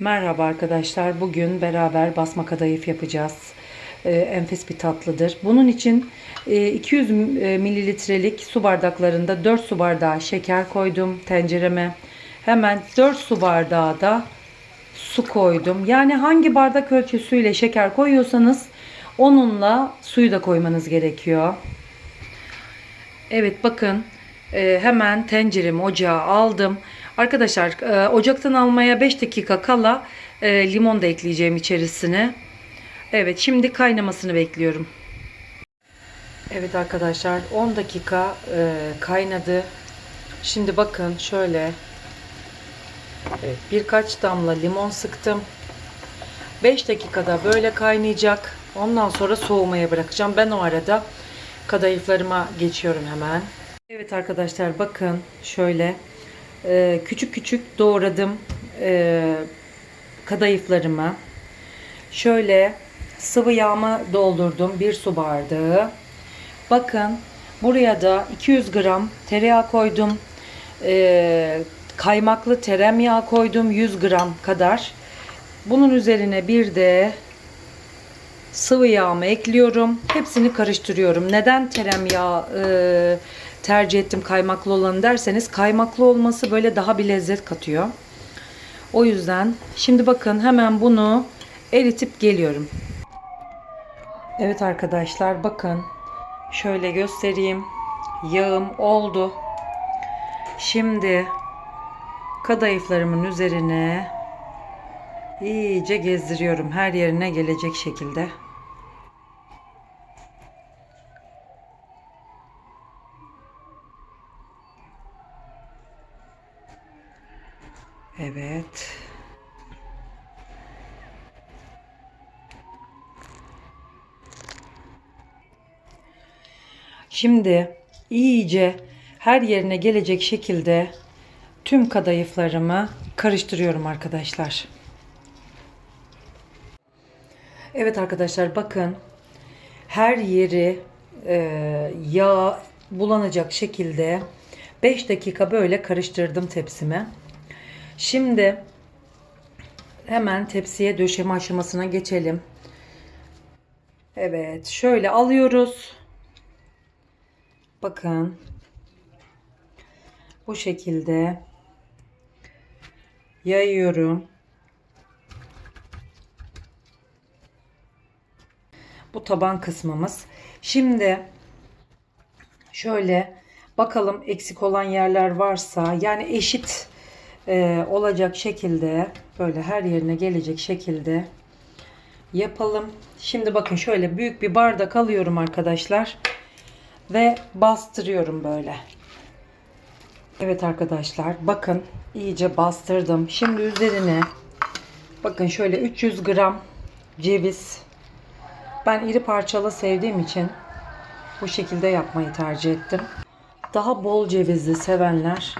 Merhaba arkadaşlar. Bugün beraber basma kadayıf yapacağız. Ee, enfes bir tatlıdır. Bunun için e, 200 m- e, mililitrelik su bardaklarında 4 su bardağı şeker koydum tencereme. Hemen 4 su bardağı da su koydum. Yani hangi bardak ölçüsüyle şeker koyuyorsanız onunla suyu da koymanız gerekiyor. Evet bakın e, hemen tenceremi ocağa aldım. Arkadaşlar e, ocaktan almaya 5 dakika kala e, limon da ekleyeceğim içerisine. Evet şimdi kaynamasını bekliyorum. Evet arkadaşlar 10 dakika e, kaynadı. Şimdi bakın şöyle evet, birkaç damla limon sıktım. 5 dakikada böyle kaynayacak. Ondan sonra soğumaya bırakacağım. Ben o arada kadayıflarıma geçiyorum hemen. Evet arkadaşlar bakın şöyle e, küçük küçük doğradım e, kadayıflarımı. Şöyle sıvı yağımı doldurdum bir su bardağı. Bakın buraya da 200 gram tereyağı koydum. E, kaymaklı tereyağı koydum 100 gram kadar. Bunun üzerine bir de sıvı yağımı ekliyorum. Hepsini karıştırıyorum. Neden tereyağı e, tercih ettim kaymaklı olanı derseniz kaymaklı olması böyle daha bir lezzet katıyor. O yüzden şimdi bakın hemen bunu eritip geliyorum. Evet arkadaşlar bakın şöyle göstereyim. Yağım oldu. Şimdi kadayıflarımın üzerine iyice gezdiriyorum her yerine gelecek şekilde. Evet. Şimdi iyice her yerine gelecek şekilde tüm kadayıflarımı karıştırıyorum arkadaşlar. Evet arkadaşlar bakın her yeri e, yağ bulanacak şekilde 5 dakika böyle karıştırdım tepsime. Şimdi hemen tepsiye döşeme aşamasına geçelim. Evet şöyle alıyoruz. Bakın bu şekilde yayıyorum. Bu taban kısmımız. Şimdi şöyle bakalım eksik olan yerler varsa yani eşit e, olacak şekilde böyle her yerine gelecek şekilde yapalım. Şimdi bakın şöyle büyük bir bardak alıyorum arkadaşlar ve bastırıyorum böyle. Evet arkadaşlar bakın iyice bastırdım. Şimdi üzerine bakın şöyle 300 gram ceviz ben iri parçalı sevdiğim için bu şekilde yapmayı tercih ettim. Daha bol cevizli sevenler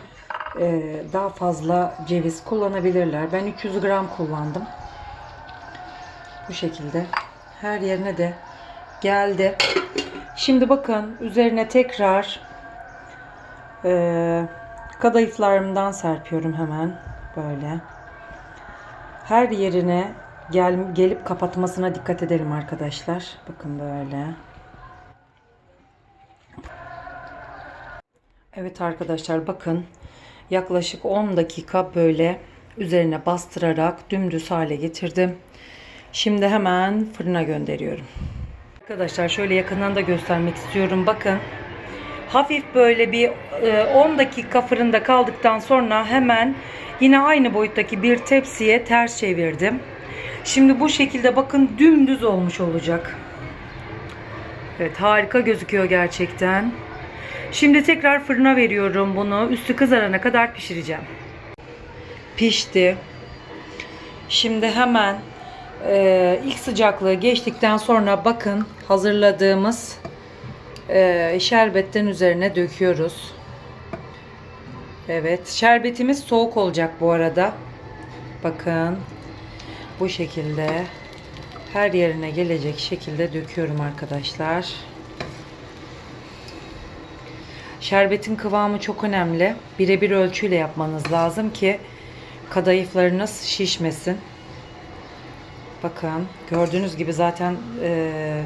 daha fazla ceviz kullanabilirler. Ben 300 gram kullandım. Bu şekilde her yerine de geldi. Şimdi bakın üzerine tekrar e, kadayıflarımdan serpiyorum hemen böyle. Her yerine gel, gelip kapatmasına dikkat edelim arkadaşlar. Bakın böyle. Evet arkadaşlar bakın yaklaşık 10 dakika böyle üzerine bastırarak dümdüz hale getirdim. Şimdi hemen fırına gönderiyorum. Arkadaşlar şöyle yakından da göstermek istiyorum. Bakın hafif böyle bir e, 10 dakika fırında kaldıktan sonra hemen yine aynı boyuttaki bir tepsiye ters çevirdim. Şimdi bu şekilde bakın dümdüz olmuş olacak. Evet harika gözüküyor gerçekten. Şimdi tekrar fırına veriyorum bunu. Üstü kızarana kadar pişireceğim. Pişti. Şimdi hemen e, ilk sıcaklığı geçtikten sonra bakın hazırladığımız e, şerbetten üzerine döküyoruz. Evet şerbetimiz soğuk olacak bu arada. Bakın bu şekilde her yerine gelecek şekilde döküyorum arkadaşlar. Şerbetin kıvamı çok önemli. Birebir ölçüyle yapmanız lazım ki kadayıflarınız şişmesin. Bakın gördüğünüz gibi zaten e,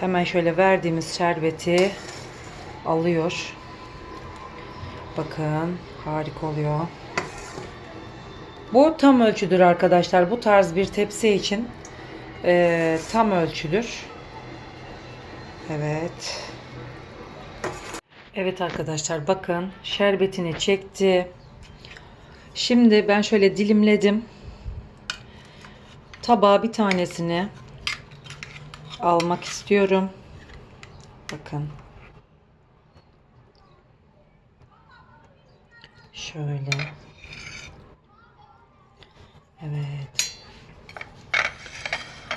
hemen şöyle verdiğimiz şerbeti alıyor. Bakın harika oluyor. Bu tam ölçüdür arkadaşlar. Bu tarz bir tepsi için e, tam ölçüdür. Evet. Evet arkadaşlar bakın şerbetini çekti. Şimdi ben şöyle dilimledim. Tabağa bir tanesini almak istiyorum. Bakın. Şöyle. Evet.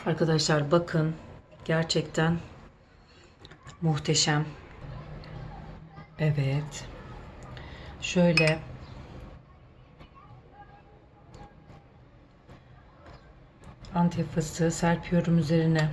Arkadaşlar bakın. Gerçekten muhteşem. Evet. Şöyle Antep fıstığı serpiyorum üzerine.